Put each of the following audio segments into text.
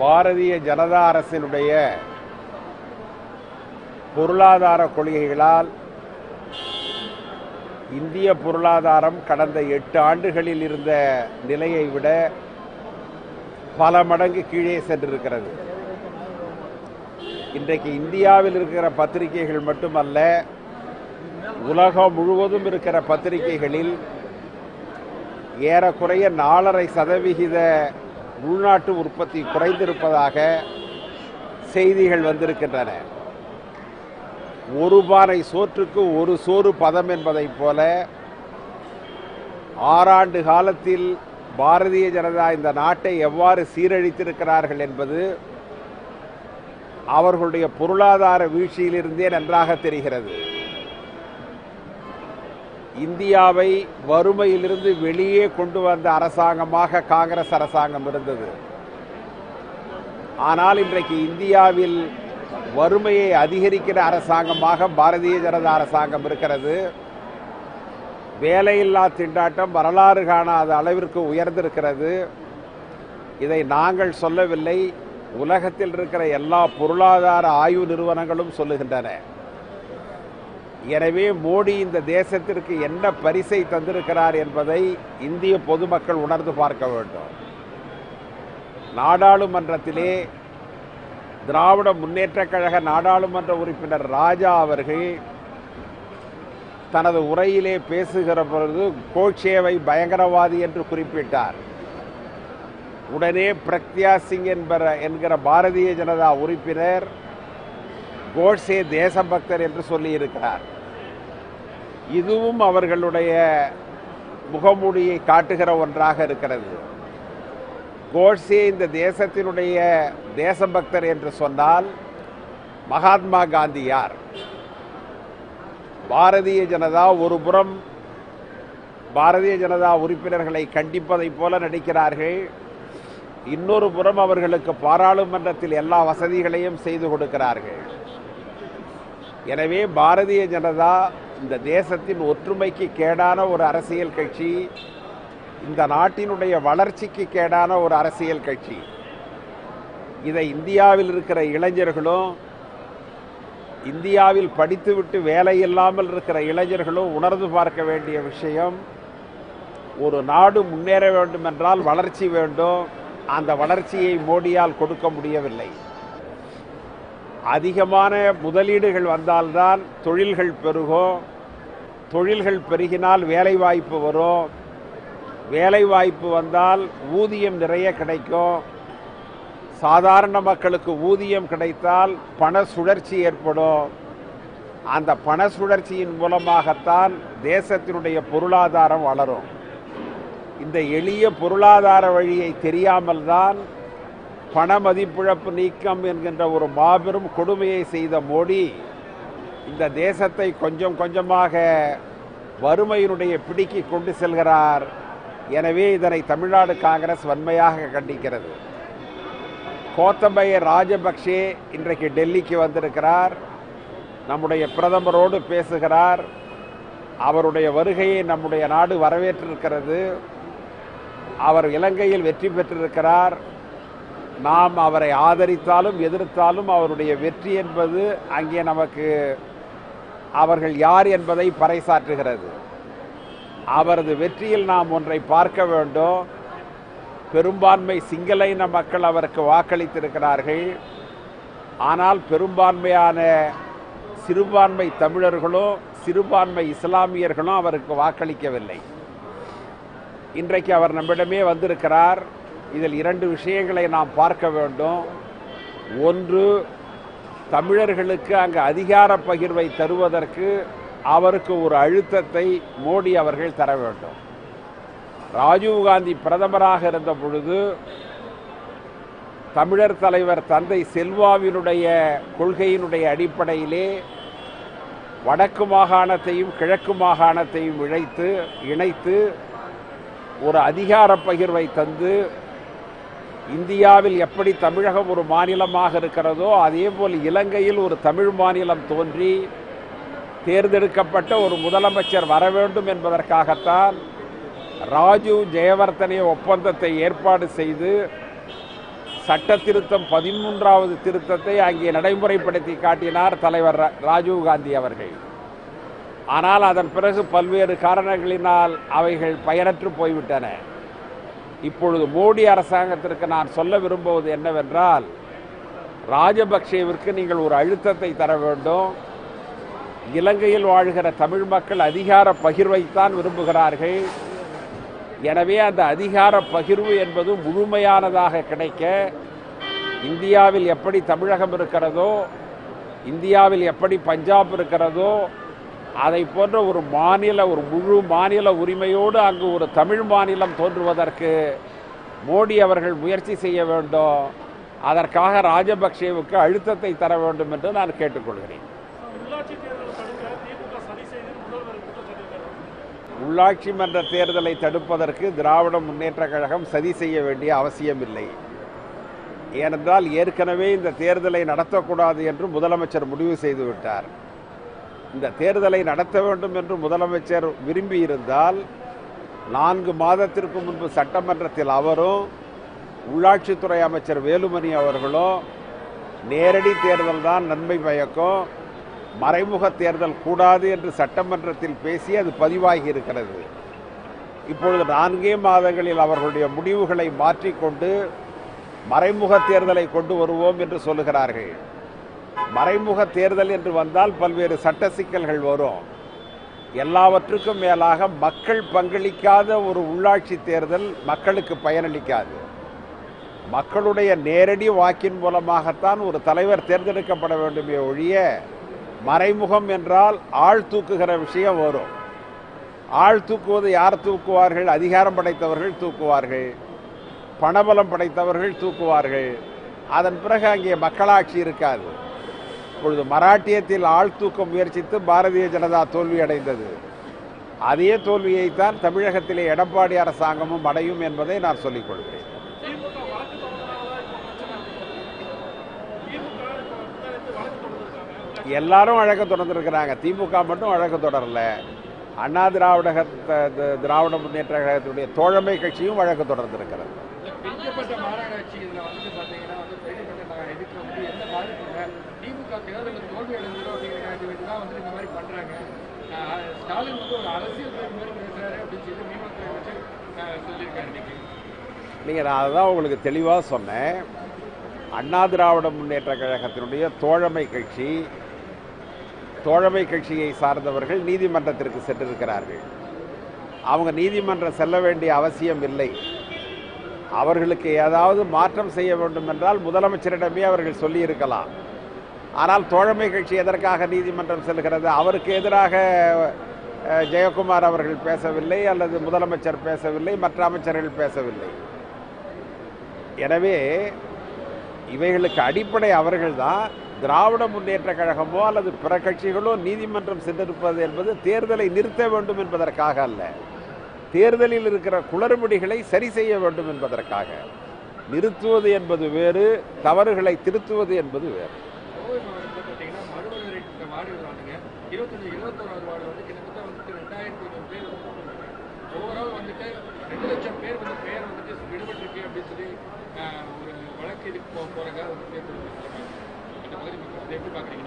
பாரதிய ஜனதா அரசினுடைய பொருளாதார கொள்கைகளால் இந்திய பொருளாதாரம் கடந்த எட்டு ஆண்டுகளில் இருந்த நிலையை விட பல மடங்கு கீழே சென்றிருக்கிறது. இன்றைக்கு இந்தியாவில் இருக்கிற பத்திரிகைகள் மட்டுமல்ல உலகம் முழுவதும் இருக்கிற பத்திரிகைகளில் ஏறக்குறைய நாலரை சதவிகித உள்நாட்டு உற்பத்தி குறைந்திருப்பதாக செய்திகள் வந்திருக்கின்றன. ஒரு பானை சோற்றுக்கு ஒரு சோறு பதம் என்பதைப் போல ஆறாண்டு காலத்தில் பாரதிய ஜனதா இந்த நாட்டை எவ்வாறு சீரழித்திருக்கிறார்கள் என்பது அவர்களுடைய பொருளாதார வீழ்ச்சியிலிருந்தே நன்றாக தெரிகிறது. இந்தியாவை வறுமையிலிருந்து வெளியே கொண்டு வந்த அரசாங்கமாக காங்கிரஸ் அரசாங்கம் இருந்தது. ஆனால் இன்றைக்கு இந்தியாவில் வறுமையை அதிகரிக்கிற அரசாங்கமாக பாரதிய ஜனதா அரசாங்கம் இருக்கிறது. வேலையில்லா திண்டாட்டம் வரலாறு காணாத அளவிற்கு உயர்ந்திருக்கிறது. இதை நாங்கள் சொல்லவில்லை. உலகத்தில் இருக்கிற எல்லா பொருளாதார ஆய்வு நிறுவனங்களும் சொல்லுகின்றன. எனவே மோடி இந்த தேசத்திற்கு என்ன பரிசை தந்திருக்கிறார் என்பதை இந்திய பொதுமக்கள் உணர்ந்து பார்க்க வேண்டும். நாடாளுமன்றத்திலே திராவிட முன்னேற்றக் கழக நாடாளுமன்ற உறுப்பினர் ராஜா அவர்கள் தனது உரையிலே பேசுகிற பொழுது கோட்சேவை பயங்கரவாதி என்று குறிப்பிட்டார். உடனே பிரக்யா சிங் என்பற என்கிற பாரதிய ஜனதா உறுப்பினர் கோட்சே தேசபக்தர் என்று சொல்லியிருக்கிறார். இதுவும் அவர்களுடைய முகமூடியை காட்டுகிற ஒன்றாக இருக்கிறது. கோட்சே இந்த தேசத்தினுடைய தேசபக்தர் என்று சொன்னால் மகாத்மா காந்தி யார்? பாரதிய ஜனதா ஒரு புறம் பாரதிய ஜனதா உறுப்பினர்களை கண்டிப்பதைப் போல நடிக்கிறார்கள். இன்னொரு புறம் அவர்களுக்கு பாராளுமன்றத்தில் எல்லா வசதிகளையும் செய்து கொடுக்கிறார்கள். எனவே பாரதிய ஜனதா இந்த தேசத்தின் ஒற்றுமைக்கு கேடான ஒரு அரசியல் கட்சி இந்த நாட்டினுடைய வளர்ச்சிக்கு கேடான ஒரு அரசியல் கட்சி. இதை இந்தியாவில் இருக்கிற இளைஞர்களும் இந்தியாவில் படித்துவிட்டு வேலை இல்லாமல் இருக்கிற இளைஞர்களும் உணர்ந்து பார்க்க வேண்டிய விஷயம் ஒரு நாடு முன்னேற வேண்டும் என்றால் வளர்ச்சி வேண்டும் அந்த வளர்ச்சியை மோடியால் கொடுக்க முடியவில்லை. அதிகமான முதலீடுகள் வந்தால்தான் தொழில்கள் பெருகும் தொழில்கள் பெருகினால் வேலைவாய்ப்பு வரும் வேலைவாய்ப்பு வந்தால் ஊதியம் நிறைய கிடைக்கும் சாதாரண மக்களுக்கு ஊதியம் கிடைத்தால் பண சுழற்சி ஏற்படும் அந்த பண சுழற்சியின் மூலமாகத்தான் தேசத்தினுடைய பொருளாதாரம் வளரும். இந்த எளிய பொருளாதார வழியை தெரியாமல் தான் பண மதிப்பிழப்பு நீக்கம் என்கின்ற ஒரு மாபெரும் கொடுமையை செய்த மோடி இந்த தேசத்தை கொஞ்சம் கொஞ்சமாக வறுமையினுடைய பிடிக்கு கொண்டு செல்கிறார். எனவே இதனை தமிழ்நாடு காங்கிரஸ் வன்மையாக கண்டிக்கிறது. கோத்தபய ராஜபக்சே இன்றைக்கு டெல்லிக்கு வந்திருக்கிறார். நம்முடைய பிரதமரோடு பேசுகிறார். அவருடைய வருகையை நம்முடைய நாடு வரவேற்றிருக்கிறது. அவர் இலங்கையில் வெற்றி பெற்றிருக்கிறார். நாம் அவரை ஆதரித்தாலும் எதிர்த்தாலும் அவருடைய வெற்றி என்பது அங்கே நமக்கு அவர்கள் யார் என்பதை பறைசாற்றுகிறது. அவரது வெற்றியில் நாம் ஒன்றை பார்க்க வேண்டும். பெரும்பான்மை சிங்கள இன மக்கள் அவருக்கு வாக்களித்திருக்கிறார்கள். ஆனால் பெரும்பான்மையான சிறுபான்மை தமிழர்களும் சிறுபான்மை இஸ்லாமியர்களும் அவருக்கு வாக்களிக்கவில்லை. இன்றைக்கு அவர் நம்மிடமே வந்திருக்கிறார். இதில் இரண்டு விஷயங்களை நாம் பார்க்க வேண்டும். ஒன்று தமிழர்களுக்கு அங்கு அதிகார பகிர்வை தருவதற்கு அவருக்கு ஒரு அழுத்தத்தை மோடி அவர்கள் தர வேண்டும். ராஜீவ்காந்தி பிரதமராக இருந்த பொழுது தமிழர் தலைவர் தந்தை செல்வாவினுடைய கொள்கையினுடைய அடிப்படையிலே வடக்கு மாகாணத்தையும் கிழக்கு மாகாணத்தையும் இழைத்து இணைத்து ஒரு அதிகார பகிர்வை தந்து இந்தியாவில் எப்படி தமிழகம் ஒரு மாநிலமாக இருக்கிறதோ அதேபோல் இலங்கையில் ஒரு தமிழ் மாநிலம் தோன்றி தேர்ந்தெடுக்கப்பட்ட ஒரு முதலமைச்சர் வர வேண்டும் என்பதற்காகத்தான் ராஜீவ் ஜெயவர்தனே ஒப்பந்தத்தை ஏற்பாடு செய்து சட்ட திருத்தம் பதிமூன்றாவது திருத்தத்தை அங்கே நடைமுறைப்படுத்தி காட்டினார் தலைவர் ரா- ராஜீவ் காந்தி அவர்கள். ஆனால் அதன் பிறகு பல்வேறு காரணங்களினால் அவைகள் பயனற்று போய்விட்டன. இப்பொழுது மோடி அரசாங்கத்திற்கு நான் சொல்ல விரும்புவது என்னவென்றால் ராஜபக்சேவிற்கு நீங்கள் ஒரு அழுத்தத்தை தர வேண்டும். இலங்கையில் வாழ்கிற தமிழ் மக்கள் அதிகார பகிர்வைத்தான் விரும்புகிறார்கள். எனவே அந்த அதிகார பகிர்வு என்பது முழுமையானதாக கிடைக்க இந்தியாவில் எப்படி தமிழகம் இருக்கிறதோ இந்தியாவில் எப்படி பஞ்சாப் இருக்கிறதோ அதை போன்ற ஒரு மாநில ஒரு முழு மாநில உரிமையோடு அங்கு ஒரு தமிழ் மாநிலம் தோன்றுவதற்கு மோடி அவர்கள் முயற்சி செய்ய வேண்டும். அதற்காக ராஜபக்சேவுக்கு அழுத்தத்தை தர வேண்டும் என்று நான் கேட்டுக்கொள்கிறேன். உள்ளாட்சி மன்ற தேர்தலை தடுப்பதற்கு திராவிட முன்னேற்ற கழகம் சதி செய்ய வேண்டிய அவசியமில்லை. ஏனென்றால் ஏற்கனவே இந்த தேர்தலை நடத்தக்கூடாது என்று முதலமைச்சர் முடிவு செய்து விட்டார் இந்த தேர்தலை நடத்த வேண்டும் என்று முதலமைச்சர் விரும்பி இருந்தால் நான்கு மாதத்திற்கு முன்பு சட்டமன்றத்தில் அவரும் உள்ளாட்சித்துறை அமைச்சர் வேலுமணி அவர்களும் நேரடி தேர்தல் தான் நன்மை பயக்கும் மறைமுக தேர்தல் கூடாது என்று சட்டமன்றத்தில் பேசி அது பதிவாகி இருக்கிறது. இப்பொழுது நான்கே மாதங்களில் அவர்களுடைய முடிவுகளை மாற்றிக்கொண்டு மறைமுக தேர்தலை கொண்டு வருவோம் என்று சொல்லுகிறார்கள். மறைமுக தேர்தல் என்று வந்தால் பல்வேறு சட்ட சிக்கல்கள் வரும். எல்லாவற்றுக்கும் மேலாக மக்கள் பங்களிக்காத ஒரு உள்ளாட்சி தேர்தல் மக்களுக்கு பயனளிக்காது. மக்களுடைய நேரடி வாக்கின் மூலமாகத்தான் ஒரு தலைவர் தேர்ந்தெடுக்கப்பட வேண்டுமே ஒழிய மறைமுகம் என்றால் ஆள் தூக்குகிற விஷயம் வரும். ஆள் தூக்குவது யார் தூக்குவார்கள்? அதிகாரம் படைத்தவர்கள் தூக்குவார்கள். பணபலம் படைத்தவர்கள் தூக்குவார்கள். அதன் பிறகு அங்கே மக்களாட்சி இருக்காது. இப்பொழுது மராட்டியத்தில் ஆள் தூக்க முயற்சித்து பாரதிய ஜனதா தோல்வியடைந்தது அதே தோல்வியைத்தான் தமிழகத்திலே எடப்பாடி அரசாங்கமும் அடையும் என்பதை நான் சொல்லிக் கொள்கிறேன். எல்லாரும் வழக்கு தொடர்ந்துருக்கிறாங்க. திமுக மட்டும் வழக்கு தொடரல. அண்ணா திராவிட திராவிட முன்னேற்ற கழகத்தினுடைய தோழமை கட்சியும் வழக்கு தொடர்ந்திருக்கிறது பிரிக்கப்பட்ட மாநகராட்சி இதில் வந்து பார்த்தீங்கன்னா வந்து பிரிக்கப்பட்ட நகர இதுக்கு வந்து எந்த பாதிப்பும் இல்லை ஏதாவது தேர்தலில் தோல்வி அடைஞ்சிடும் அப்படிங்கிற அப்படிங்கிறதுக்கு தான் வந்து இந்த மாதிரி பண்ணுறாங்க ஸ்டாலின் வந்து ஒரு அரசியல் தலைவர் மாதிரி பேசுகிறாரு அப்படின்னு சொல்லி மீனவத்துறை அமைச்சர் ஆஹ், சொல்லியிருக்காரு இன்னைக்கு. நீங்கள் நான் அதுதான் உங்களுக்கு தெளிவாக சொன்னேன். அண்ணா திராவிட முன்னேற்ற கழகத்தினுடைய தோழமை கட்சி தோழமை கட்சியை சார்ந்தவர்கள் நீதிமன்றத்திற்கு சென்றிருக்கிறார்கள். அவங்க நீதிமன்றம் செல்ல வேண்டிய அவசியம் இல்லை. அவர்களுக்கு ஏதாவது மாற்றம் செய்ய வேண்டும் என்றால் முதலமைச்சரிடமே அவர்கள் சொல்லியிருக்கலாம். ஆனால் தோழமை கட்சி எதற்காக நீதிமன்றம் செல்கிறது? அவருக்கு எதிராக ஜெயக்குமார் அவர்கள் பேசவில்லை அல்லது முதலமைச்சர் பேசவில்லை மற்ற அமைச்சர்கள் பேசவில்லை. எனவே இவைகளுக்கு அடிப்படை அவர்கள்தான் திராவிட முன்னேற்ற கழகமோ அல்லது பிற கட்சிகளோ நீதிமன்றம் சென்றிருப்பது என்பது தேர்தலை நிறுத்த வேண்டும் என்பதற்காக அல்ல. தேர்தலில் இருக்கிற குளறுபடிகளை சரி செய்ய வேண்டும் என்பதற்காக. நிறுத்துவது என்பது வேறு தவறுகளை திருத்துவது என்பது வேறு. வார்டு வார்டுங்க இருபத்தஞ்சு இருபத்தோராவது வார்டு வந்து கிட்டத்தட்ட வந்துட்டு ரெண்டாயிரத்தி ஐநூறு பேர் வந்து ஓவரால் வந்துட்டு ரெண்டு லட்சம் பேர் வந்து பேர் வந்துட்டு விடுபட்டிருக்கு அப்படின்னு சொல்லி ஒரு வழக்கு இதுக்கு போ போகிறாங்க வந்து பேர் கொடுத்துருக்காங்க. அந்த பகுதி மக்கள் அதை எப்படி பார்க்குறீங்க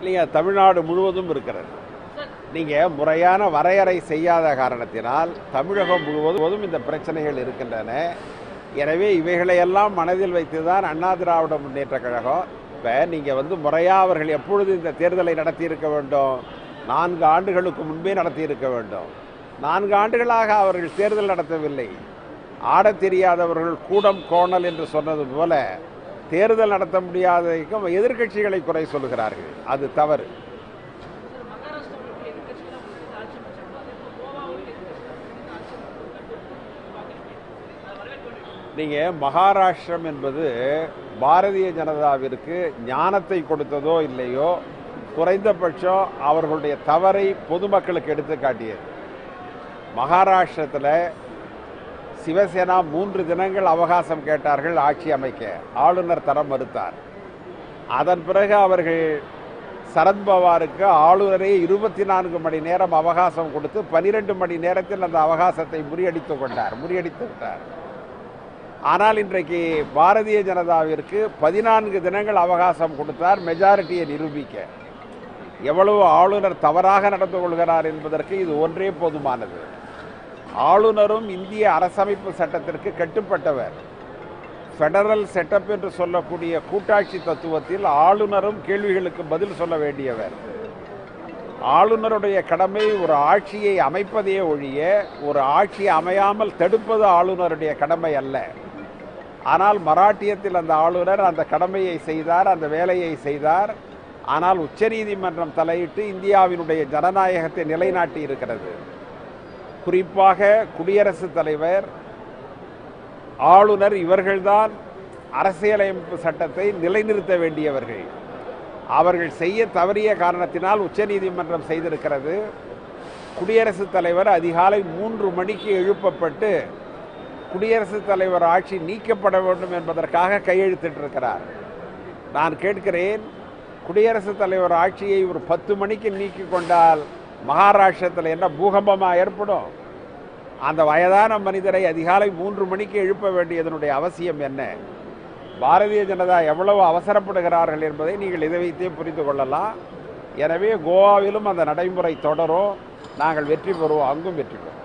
இல்லையா தமிழ்நாடு முழுவதும் இருக்கிறது. நீங்கள் முறையான வரையறை செய்யாத காரணத்தினால் தமிழகம் முழுவதும் இந்த பிரச்சனைகள் இருக்கின்றன. எனவே இவைகளையெல்லாம் மனதில் வைத்து தான் அண்ணா திராவிட முன்னேற்ற கழகம் இப்போ நீங்கள் வந்து முறையாக அவர்கள் எப்பொழுது இந்த தேர்தலை நடத்தியிருக்க வேண்டும்? நான்கு ஆண்டுகளுக்கு முன்பே நடத்தியிருக்க வேண்டும். நான்கு ஆண்டுகளாக அவர்கள் தேர்தல் நடத்தவில்லை. ஆடத் தெரியாதவர்கள் கூடம் கோணல் என்று சொன்னது போல தேர்தல் நடத்த முடியாததைக்கும் எதிர்க்கட்சிகளை குறை சொல்லுகிறார்கள் அது தவறு. நீங்கள் மகாராஷ்டிரம் என்பது பாரதிய ஜனதாவிற்கு ஞானத்தை கொடுத்ததோ இல்லையோ குறைந்தபட்சம் அவர்களுடைய தவறை பொதுமக்களுக்கு எடுத்து காட்டியது. மகாராஷ்டிரத்தில் சிவசேனா மூன்று தினங்கள் அவகாசம் கேட்டார்கள் ஆட்சி அமைக்க. ஆளுநர் தர மறுத்தார். அதன் பிறகு அவர்கள் சரத்பவாருக்கு ஆளுநரே இருபத்தி நான்கு மணி நேரம் அவகாசம் கொடுத்து பனிரெண்டு மணி நேரத்தில் அந்த அவகாசத்தை முறியடித்து கொண்டார் முறியடித்து விட்டார் ஆனால் இன்றைக்கு பாரதிய ஜனதாவிற்கு பதினான்கு தினங்கள் அவகாசம் கொடுத்தார் மெஜாரிட்டியை நிரூபிக்க. எவ்வளவு ஆளுநர் தவறாக நடந்து கொள்கிறார் என்பதற்கு இது ஒன்றே போதுமானது. ஆளுநரும் இந்திய அரசமைப்பு சட்டத்திற்கு கட்டுப்பட்டவர். ஃபெடரல் செட்டப் என்று சொல்லக்கூடிய கூட்டாட்சி தத்துவத்தில் ஆளுநரும் கேள்விகளுக்கு பதில் சொல்ல வேண்டியவர். ஆளுநருடைய கடமை ஒரு ஆட்சியை அமைப்பதே ஒழிய ஒரு ஆட்சி அமையாமல் தடுப்பது ஆளுநருடைய கடமை அல்ல. ஆனால் மராட்டியத்தில் அந்த ஆளுநர் அந்த கடமையை செய்தார் அந்த வேலையை செய்தார். ஆனால் உச்சநீதிமன்றம் தலையிட்டு இந்தியாவினுடைய ஜனநாயகத்தை நிலைநாட்டி இருக்கிறது. குறிப்பாக குடியரசுத் தலைவர் ஆளுநர் இவர்கள்தான் அரசியலமைப்பு சட்டத்தை நிலைநிறுத்த வேண்டியவர்கள். அவர்கள் செய்ய தவறிய காரணத்தினால் உச்சநீதிமன்றம் செய்திருக்கிறது. குடியரசுத் தலைவர் அதிகாலை மூன்று மணிக்கு எழுப்பப்பட்டு குடியரசுத் தலைவர் ஆட்சி நீக்கப்பட வேண்டும் என்பதற்காக கையெழுத்திட்டிருக்கிறார். நான் கேட்கிறேன் குடியரசுத் தலைவர் ஆட்சியை ஒரு பத்து மணிக்கு நீக்கி கொண்டால் மகாராஷ்டிரத்தில் என்ன பூகம்பமாக ஏற்படும்? அந்த வயதான மனிதரை அதிகாலை மூன்று மணிக்கு எழுப்ப வேண்டியதனுடைய அவசியம் என்ன? பாரதிய ஜனதா எவ்வளவு அவசரப்படுகிறார்கள் என்பதை நீங்கள் இதை வைத்தே புரிந்து கொள்ளலாம். எனவே கோவாவிலும் அந்த நடைமுறை தொடரும். நாங்கள் வெற்றி பெறுவோம் அங்கும் வெற்றி பெறுவோம்.